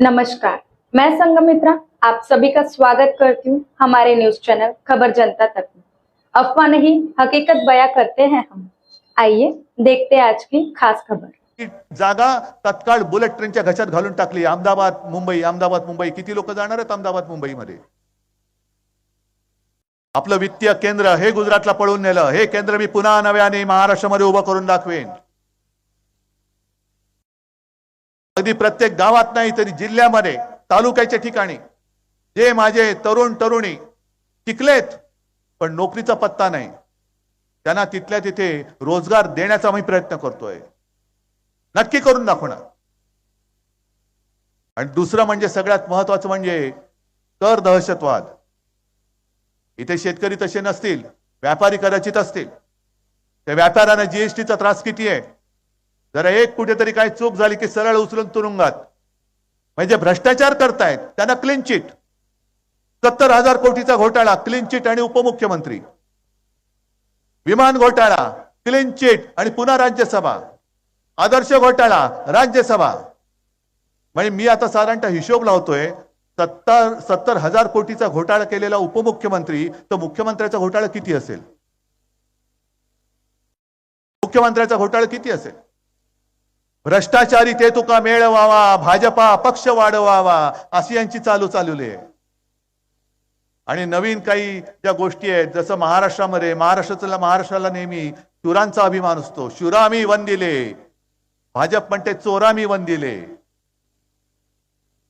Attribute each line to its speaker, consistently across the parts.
Speaker 1: नमस्कार. मैं संगमित्रा आप सभी का स्वागत करती हूँ हमारे न्यूज चैनल खबर जनता तक में। अफवाह नहीं हकीकत बयां करते हैं हम। आइए देखते हैं आज की खास खबर।
Speaker 2: जागा तत्काळ बुलेट ट्रेनच्या घशात घालून टाकली. अहमदाबाद मुंबई. अहमदाबाद मुंबई. किती लोक जाणार आहेत अहमदाबाद मुंबईमध्ये? आपलं वित्तीय केंद्र हे गुजरातला पळून नेलं. हे केंद्र मी पुन्हा नव्याने महाराष्ट्रामध्ये उभं करून दाखवेन. अगदी प्रत्येक गावात नाही तरी जिल्ह्यामध्ये तालुक्याच्या ठिकाणी. जे माझे तरुण तरुणी टिकलेत पण नोकरीचा पत्ता नाही. त्यांना तिथल्या तिथे रोजगार देण्याचा मी प्रयत्न करतोय. नक्की करून दाखवणार. आणि दुसरं म्हणजे सगळ्यात महत्वाचं म्हणजे कर दहशतवाद. इथे शेतकरी तसे नसतील व्यापारी कदाचित असतील. त्या व्यापाऱ्यांना जीएसटीचा त्रास किती आहे? जरा एक कुठेतरी काही चूक झाली की सरळ उचलून तुरुंगात. म्हणजे भ्रष्टाचार करतायत त्यांना क्लीन चिट सत्तर हजार कोटीचा घोटाळा क्लीन चिट आणि उपमुख्यमंत्री. विमान घोटाळा क्लीन चिट आणि पुन्हा राज्यसभा. आदर्श घोटाळा राज्यसभा. म्हणजे मी आता साधारणतः हिशोब लावतोय सत्तर सत्तर हजार कोटीचा घोटाळा केलेला उपमुख्यमंत्री तर मुख्यमंत्र्याचा घोटाळा किती असेल? मुख्यमंत्र्याचा घोटाळा किती असेल? भ्रष्टाचारी ते तुका मेळवावा भाजपा पक्ष वाढवावा अशी यांची चालू चालवली आहे आणि नवीन काही ज्या गोष्टी आहेत जसं महाराष्ट्रामध्ये महाराष्ट्राचा महाराष्ट्राला नेहमी शुरांचा अभिमान असतो. शुरामी वंदिले. भाजप म्हणते चोरामी वंदिले.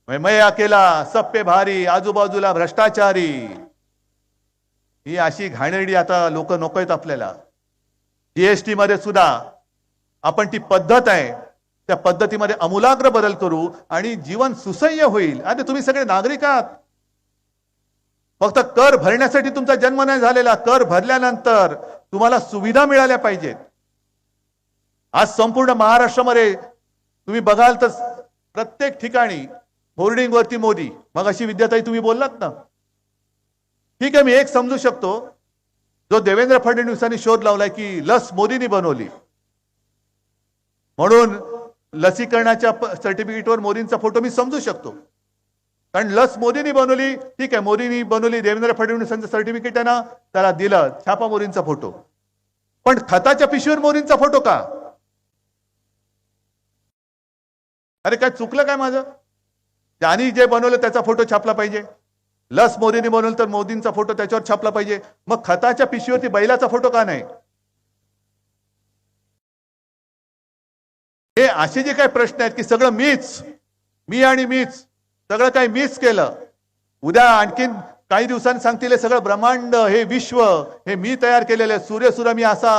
Speaker 2: मैं अकेला सप्पे भारी आजूबाजूला भ्रष्टाचारी. ही अशी घाणेरडी आता लोक नको आहेत आपल्याला जीएसटी मध्ये सुद्धा आपण ती पद्धत आहे. त्या पद्धतीमध्ये अमूलाग्र बदल करू आणि जीवन सुसह्य होईल. आणि तुम्ही सगळे नागरिक आहात. फक्त कर भरण्यासाठी तुमचा जन्म नाही झालेला. कर भरल्यानंतर तुम्हाला सुविधा मिळाल्या पाहिजेत. आज संपूर्ण महाराष्ट्रामध्ये तुम्ही बघाल तर प्रत्येक ठिकाणी होर्डिंग वरती मोदी. मग अशी विद्याताई तुम्ही बोललात ना. ठीक आहे मी एक समजू शकतो. जो देवेंद्र फडणवीसांनी शोध लावलाय की लस मोदींनी बनवली. म्हणून लसीकरणाच्या सर्टिफिकेटवर मोदींचा फोटो मी समजू शकतो. कारण लस मोदींनी बनवली ठीक आहे मोदींनी बनवली देवेंद्र फडणवीसांचं सर्टिफिकेट आहे ना त्याला दिलं छापा मोदींचा फोटो पण खताच्या पिशवीवर मोदींचा फोटो का? अरे काय चुकलं काय माझं? त्यांनी जे बनवलं त्याचा फोटो छापला पाहिजे. लस मोदींनी बनवलं तर मोदींचा फोटो त्याच्यावर छापला पाहिजे. मग खताच्या पिशवीवरती बैलाचा फोटो का नाही? हे असे जे काही प्रश्न आहेत की सगळं मीच मी आणि मीच सगळं काही मीच केलं. उद्या आणखीन काही दिवसांनी सांगतील हे सगळं ब्रह्मांड हे विश्व हे मी तयार केलेलं आहे. सूर्य सुद्धा मी असा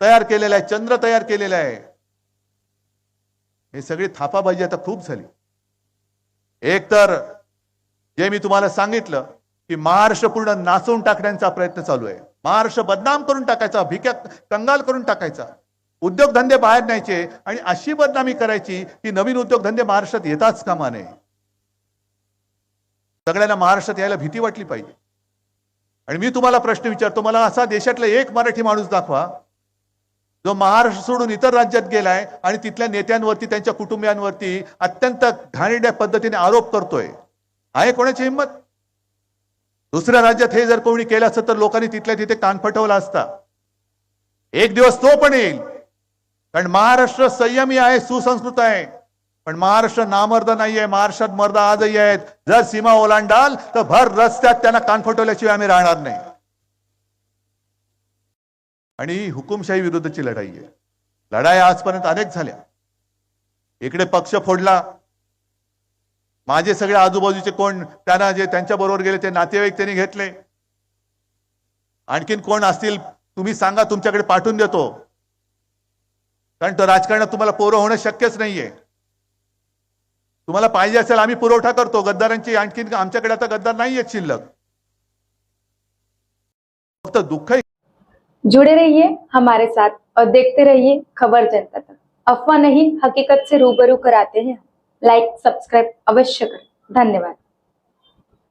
Speaker 2: तयार केलेला आहे चंद्र तयार केलेला आहे. हे सगळी थापाबाजी आता खूप झाली. एक तर जे मी तुम्हाला सांगितलं की महाराष्ट्र पूर्ण नाचवून टाकण्याचा प्रयत्न चालू आहे. महाराष्ट्र बदनाम करून टाकायचा भिक्या कंगाल करून टाकायचा. उद्योगधंदे बाहेर न्यायचे आणि अशी बदनामी करायची की नवीन उद्योगधंदे महाराष्ट्रात येताच कामा नये. सगळ्यांना महाराष्ट्रात यायला भीती वाटली पाहिजे. आणि मी तुम्हाला प्रश्न विचारतो मला असा देशातला एक मराठी माणूस दाखवा जो महाराष्ट्र सोडून इतर राज्यात गेलाय आणि तिथल्या नेत्यांवरती त्यांच्या कुटुंबियांवरती अत्यंत घाणेरड्या पद्धतीने आरोप करतोय. आहे कोणाची हिंमत? दुसऱ्या राज्यात हे जर कोणी केलं असतं तर लोकांनी तिथल्या तिथे कान फटवला असता. एक दिवस तो पण येईल. कारण महाराष्ट्र संयमी आहे सुसंस्कृत आहे. पण महाराष्ट्र नामर्द नाहीये महाराष्ट्रात मर्द आजही आहेत. जर सीमा ओलांडाल तर भर रस्त्यात त्यांना कान फटवल्याशिवाय आम्ही राहणार नाही. आणि ही हुकुमशाही विरुद्धची लढाई आहे. लढाई आजपर्यंत अनेक झाल्या. इकडे पक्ष फोडला. माझे सगळे आजूबाजूचे कोण त्यांना जे त्यांच्या बरोबर गेले ते नातेवाईक त्यांनी घेतले. आणखीन कोण असतील तुम्ही सांगा तुमच्याकडे पाठवून देतो. कारण तो राजकारणात तुम्हाला पोरं होणं शक्यच नाहीये. तुम्हाला पाहिजे असेल आम्ही पुरवठा करतो. गद्दारांची आणखीन आमच्याकडे आता गद्दार नाही आहेत शिल्लक. फक्त दुःख
Speaker 1: जुड़े रहिए हमारे साथ और देखते रहिए खबर जनता तक. अफवाह नहीं हकीकत से रूबरू कराते हैं लाइक सब्सक्राइब अवश्य करें. धन्यवाद.